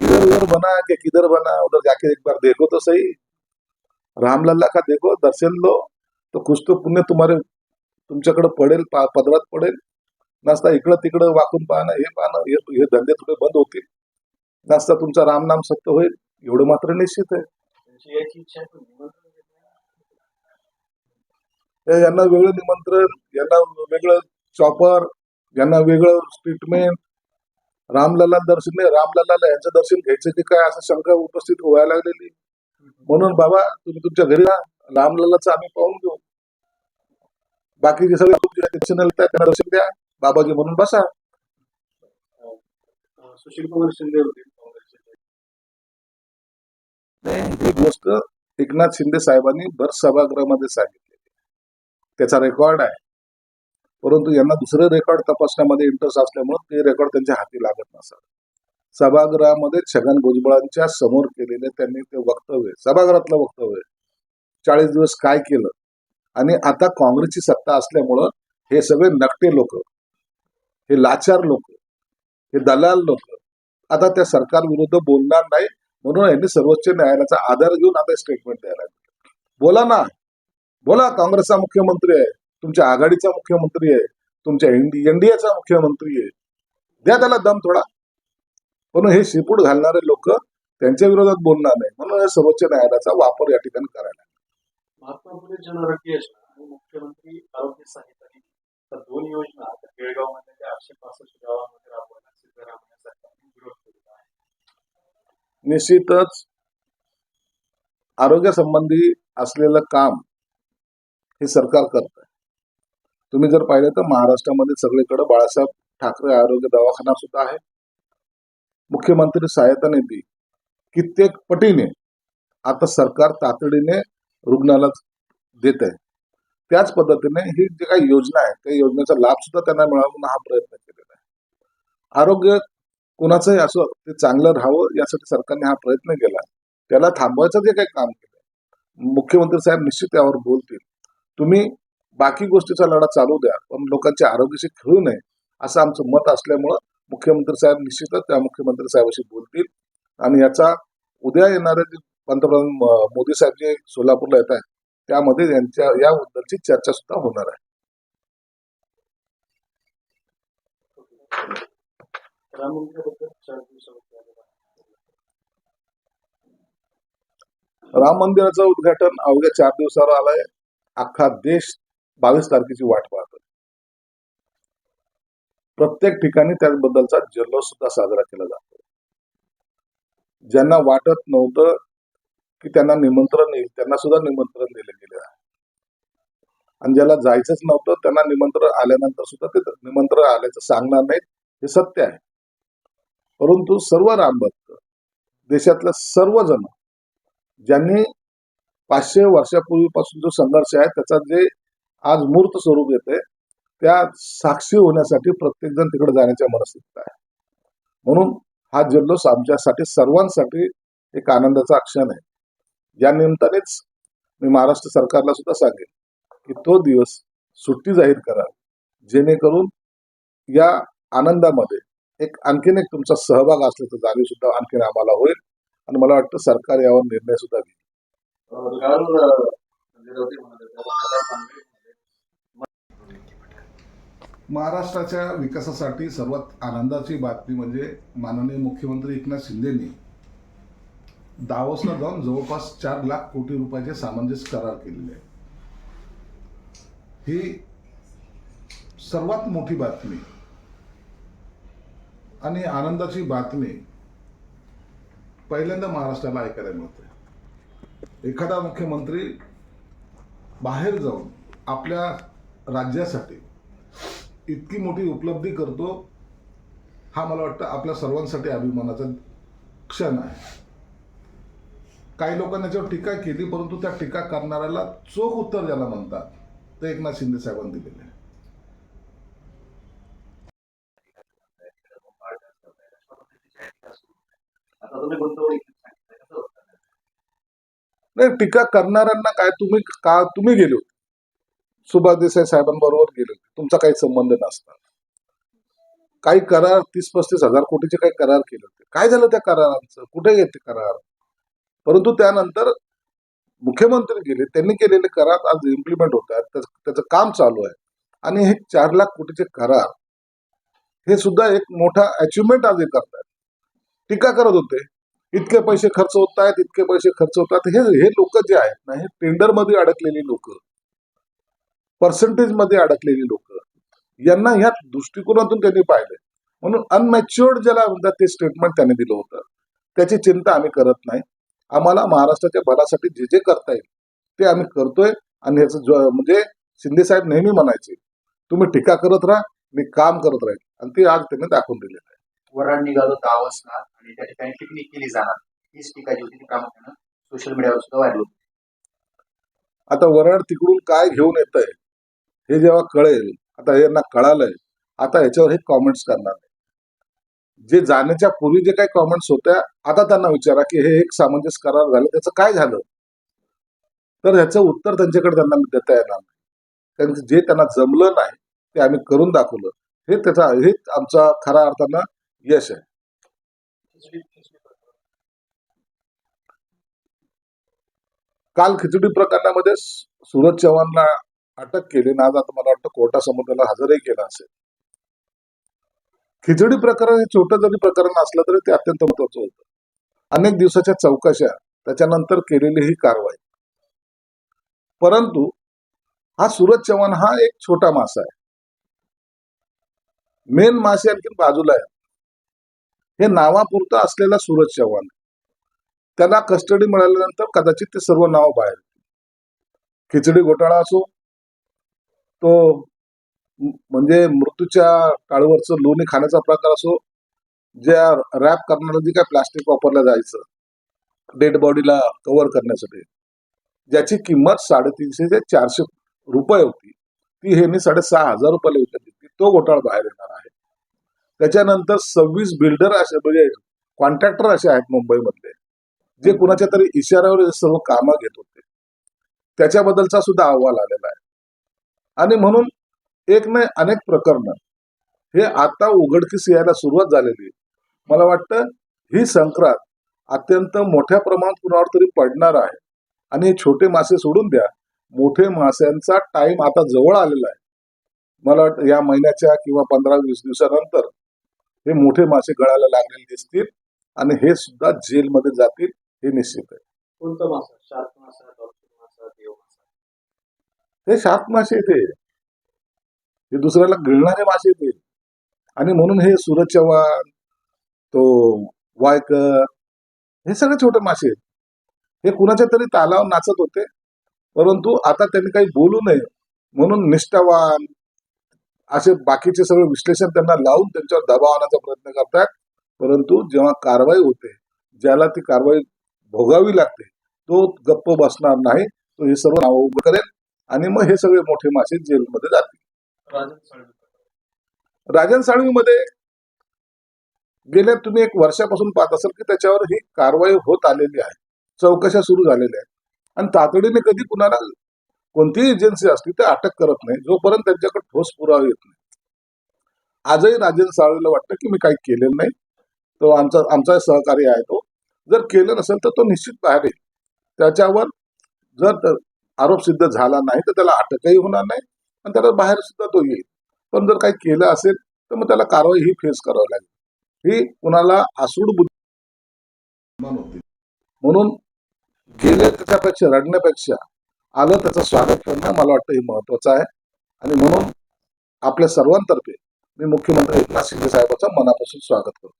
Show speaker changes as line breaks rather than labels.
इधर उधर बना के किधर बना उधर जाके एक बार देखो तो सही रामलल्ला का देखो दर्शन लो तो कुछ तो पुण्य तुम्हारे तुमच्याकडे पडेल पा- पदरात पडेल नसता इकडं तिकडं वाकून पाहणं हे पाहणं हे हे धंदे थोडे बंद होतील नसता तुमचा रामनाम सत्य होईल एवढं मात्र निश्चित आहे
नाही.
यांना वेगळं निमंत्रण यांना वेगळं चॉपर यांना वेगळं ट्रीटमेंट रामलल्ला दर्शन नाही रामलल्लाला यांचं दर्शन घ्यायचं की काय असं शंका उपस्थित व्हायला लागलेली. म्हणून बाबा तुम्ही तुमच्या घरी राहा रामलल्लाचं आम्ही पाहून घेऊ. बाकीचे सगळे त्यांना दर्शन द्या. बाबाजी म्हणून बसा.
सुशील कुमार शिंदे होते.
गोष्ट एकनाथ शिंदे साहेबांनी भर सभागृहामध्ये सांगितली त्याचा रेकॉर्ड आहे. परंतु यांना दुसरं रेकॉर्ड तपासण्यामध्ये इंटरेस्ट असल्यामुळे ते रेकॉर्ड त्यांच्या हाती लागत नसत. सभागृहामध्ये छगन भुजबळांच्या समोर केलेले त्यांनी ते वक्तव्य सभागृहातलं वक्तव्य चाळीस दिवस काय केलं? आणि आता काँग्रेसची सत्ता असल्यामुळं हे सगळे नकटे लोक हे लाचार लोक हे दलाल लोक आता त्या सरकार विरुद्ध बोलणार नाही म्हणून यांनी सर्वोच्च न्यायालयाचा आधार घेऊन आता स्टेटमेंट द्यायला लागले. बोला ना. बोला काँग्रेसचा मुख्यमंत्री आहे. तुमच्या आघाडीचा मुख्यमंत्री आहे तुमच्या एनडीएचा मुख्यमंत्री आहे. द्या त्याला दम थोडा. पण हे शिपूट घालणारे लोक त्यांच्या विरोधात बोलणार नाही. म्हणून हे सर्वोच्च न्यायालयाचा वापर या ठिकाणी करायला
महात्मा फुले जनआरोग्य योजना आणि मुख्यमंत्री आरोग्य सहायता निधी त्या दोन योजना आता बेळगावमध्ये आठशे पासष्ट गावांमध्ये राबवण्यास सिद्धरामय्या सरकारने विरोध केलेला आहे.
निश्चितच आरोग्यासंबंधी असलेलं काम हे सरकार करत आहे तुम्ही जर पाहिलं तर महाराष्ट्रामध्ये सगळीकडे बाळासाहेब ठाकरे आरोग्य दवाखाना सुद्धा आहे. मुख्यमंत्री सहायता निधी कित्येक पटीने आता सरकार तातडीने रुग्णाला देत आहे. त्याच पद्धतीने ही जी काही योजना आहे त्या योजनेचा लाभ सुद्धा त्यांना मिळावा म्हणून हा प्रयत्न केलेला आहे. आरोग्य कुणाचंही असो ते चांगलं राहावं यासाठी सरकारने हा प्रयत्न केला. त्याला थांबवायचं जे काही काम केलं मुख्यमंत्री साहेब निश्चित यावर बोलतील. तुम्ही बाकी गोष्टीचा लढा चालू द्या पण लोकांच्या आरोग्याशी खेळू नये असं आमचं मत असल्यामुळं मुख्यमंत्री साहेब निश्चितच त्या मुख्यमंत्री साहेबाशी बोलतील आणि याचा उद्या येणारे जे पंतप्रधान मोदी साहेब जे सोलापूरला येत आहेत त्यामध्ये यांच्या याबद्दलची चर्चा सुद्धा होणार आहे
राम आहे.
राम मंदिराचं उद्घाटन अवघ्या चार दिवसावर आलंय अख्खा देश बावीस तारखेची वाट पाहतोय प्रत्येक ठिकाणी त्याबद्दलचा जल्लोष सुद्धा साजरा केला जातो. ज्यांना वाटत नव्हतं की त्यांना निमंत्रण येईल त्यांना सुद्धा निमंत्रण दिले गेले. आहे आणि ज्याला जायचंच नव्हतं त्यांना निमंत्रण आल्यानंतर सुद्धा ते निमंत्रण आल्याचं सांगणार नाहीत हे सत्य आहे. परंतु सर्व रामभक्त देशातले सर्वजण ज्यांनी पाचशे वर्षापूर्वीपासून जो संघर्ष आहे त्याचा जे आज मूर्त स्वरूप येते त्या साक्षी होण्यासाठी प्रत्येकजण तिकडे जाण्याच्या मनस्थितीत आहे. म्हणून हा जल्लोष आमच्यासाठी सर्वांसाठी एक आनंदाचा क्षण आहे. या निमित्तानेच मी महाराष्ट्र सरकारला सुद्धा सांगेन की तो दिवस सुट्टी जाहीर करा. जेणेकरून या आनंदामध्ये एक आणखीन एक तुमचा सहभाग असल्याचं जाणीव सुद्धा आणखीन आम्हाला होईल आणि मला वाटतं सरकार यावर निर्णय सुद्धा घेईल. महाराष्ट्राच्या विकासासाठी सर्वात आनंदाची बातमी म्हणजे माननीय मुख्यमंत्री एकनाथ शिंदेनी दावोसला जाऊन जवळपास चार लाख कोटी रुपयाचे सामंजस्य करार केलेले आहे. ही सर्वात मोठी बातमी आणि आनंदाची बातमी पहिल्यांदा महाराष्ट्राला ऐकायला मिळते. एखादा मुख्यमंत्री बाहेर जाऊन आपल्या राज्यासाठी इतकी मोठी उपलब्धी करतो हा मला वाटतं आपल्या सर्वांसाठी अभिमानाचा क्षण आहे. काही लोकांनी याच्यावर टीका केली परंतु त्या टीका करणाऱ्याला चोख उत्तर ज्याला म्हणतात ते एकनाथ शिंदे साहेबांनी दिलेले नाही टीका करणाऱ्यांना काय तुम्ही का तुम्ही गेले होते. सुभाष देसाई साहेबांबरोबर गेले तुमचा काही संबंध नसता. काही करार तीस पस्तीस हजार कोटीचे काही करार केले होते. काय झालं त्या करारांचं? कुठे गेले ते करार? परंतु त्यानंतर मुख्यमंत्री गेले. त्यांनी केलेले करार आज इम्प्लिमेंट होत आहेत. त्याचं काम चालू आहे. आणि हे चार लाख कोटीचे करार हे सुद्धा एक मोठा अचिव्हमेंट आज हे करतायत. टीका करत होते. इतके पैसे खर्च होत आहेत इतके पैसे खर्च होतात हे हे लोक जे आहेत ना हे टेंडरमध्ये अडकलेली लोक. पर्सेंटेजमध्ये अडकलेली लोक. यांना ह्या दृष्टिकोनातून त्यांनी पाहिले म्हणून अनमॅच्युअर्ड ज्याला म्हणतात ते स्टेटमेंट त्यांनी दिलं होतं. त्याची चिंता आम्ही करत नाही. आम्हाला महाराष्ट्राच्या भरासाठी जे जे करता येईल ते आम्ही करतोय. आणि ह्याचं जो- म्हणजे शिंदे साहेब नेहमी म्हणायचे तुम्ही टीका करत राहा मी काम करत राहील. आणि ते आज त्यांनी दाखवून दिलेलं आहे.
वराड निघालो असणार आणि त्या ठिकाणी केली जाणार. हीच टीका जी होती ती प्रामुख्यानं सोशल मीडियावर सुद्धा व्हायरल होती.
आता वराड तिकडून काय घेऊन येत आहे हे जेव्हा कळेल आता यांना कळालंय आता याच्यावर हे कॉमेंट्स करणार नाही जे जाण्याच्या पूर्वी जे काही कॉमेंट्स होत्या आता त्यांना विचारा की हे एक सामंजस्य करार झालं त्याचं काय झालं? तर ह्याचं उत्तर त्यांच्याकडे त्यांना देता येणार नाही. कारण जे त्यांना जमलं नाही ते आम्ही करून दाखवलं. हे त्याचा हे आमचा खऱ्या अर्थानं यश आहे. काल खिचडी प्रकरणामध्ये सु- सूरज चव्हाणला अटक केली ना आज आता मला वाटतं कोर्टासमोर त्याला हजरही केलं असेल. खिचडी प्रकरण हे छोटं जरी प्रकरण असलं तरी ते अत्यंत महत्वाचं होतं. अनेक दिवसाच्या चौकशा त्याच्यानंतर केलेली ही कारवाई. परंतु हा सूरज चव्हाण हा एक छोटा मासा आहे. मेन मासे आणखी बाजूला आहे हे नावापुरतं असलेला सूरज चव्हाण त्याला कस्टडी मिळाल्यानंतर कदाचित ते सर्व नाव बाहेर येतील. खिचडी घोटाळा असो तो म्हणजे मृत्यूच्या टाळूवरचं लोणी खाण्याचा प्रकार असो ज्या रॅप करणारं जे काय प्लास्टिक वापरलं जायचं डेड बॉडीला कव्हर करण्यासाठी ज्याची किंमत साडेतीनशे ते चारशे रुपये होती. ती हे मी साडेसहा हजार रुपयाला विकत घेतली तो घोटाळा बाहेर येणार आहे. त्याच्यानंतर सव्वीस बिल्डर असे म्हणजे कॉन्ट्रॅक्टर असे आहेत मुंबईमधले जे कुणाच्या तरी इशाऱ्यावर सर्व कामं घेत होते. त्याच्याबद्दलचा सुद्धा अहवाल आलेला आहे. आणि म्हणून एक नाही अनेक प्रकरण. हे आता उघडकीस यायला सुरुवात झालेली आहे. मला वाटतं ही संक्रांत अत्यंत मोठ्या प्रमाणात कुणावर तरी पडणार आहे. आणि हे छोटे मासे सोडून द्या. मोठे माश्यांचा टाइम आता जवळ आलेला आहे. मला वाटतं या महिन्याच्या किंवा पंधरा वीस दिवसानंतर हे मोठे मासे गळायला लागलेले दिसतील आणि हे सुद्धा जेलमध्ये जातील हे निश्चित आहे.
कोणतं मासा? शार्क मासा
हे सात मासे ते हे दुसऱ्याला गिळणारे मासे ते आणि म्हणून हे सूरज चव्हाण तो वायकर हे सगळे छोटे मासे आहेत. हे कुणाच्या तरी तालावर नाचत होते. परंतु आता त्यांनी काही बोलू नये म्हणून निष्ठावान असे बाकीचे सगळे विश्लेषण त्यांना लावून त्यांच्यावर दबाव आणण्याचा प्रयत्न करतात. परंतु जेव्हा कारवाई होते ज्याला ती कारवाई भोगावी लागते तो गप्प बसणार नाही. तो हे सर्व नाव उभं करेल. आणि मग हे सगळे मोठे मासे जेलमध्ये जातील.
राजन
साळवीमध्ये गेल्या तुम्ही एक वर्षापासून पाहत असाल की त्याच्यावर ही कारवाई होत आलेली आहे. चौकशा सुरू झालेल्या आहेत. आणि तातडीने कधी कुणाला कोणतीही एजन्सी असली तर अटक करत नाही. जोपर्यंत त्यांच्याकडे ठोस पुरावा येत नाही. आजही राजेंद्र साळवीला वाटतं की मी काही केलेलं नाही. तो आमचा आमचा सहकारी आहे तो. जर केलं नसेल तर तो निश्चित बाहेर येईल. त्याच्यावर जर आरोप सिद्ध झाला नाही तर त्याला अटकही होणार नाही आणि त्याला बाहेर सुद्धा तो येईल. पण जर काही केलं असेल तर मग त्याला कारवाई ही फेस करावी लागेल. ही कुणाला आसूड बुद्धी होती म्हणून गेले त्याच्यापेक्षा रडण्यापेक्षा आलं त्याचं स्वागत करणं मला वाटतं हे महत्वाचं आहे. आणि म्हणून आपल्या सर्वांतर्फे मी मुख्यमंत्री एकनाथ शिंदे साहेबांचं मनापासून स्वागत करतो.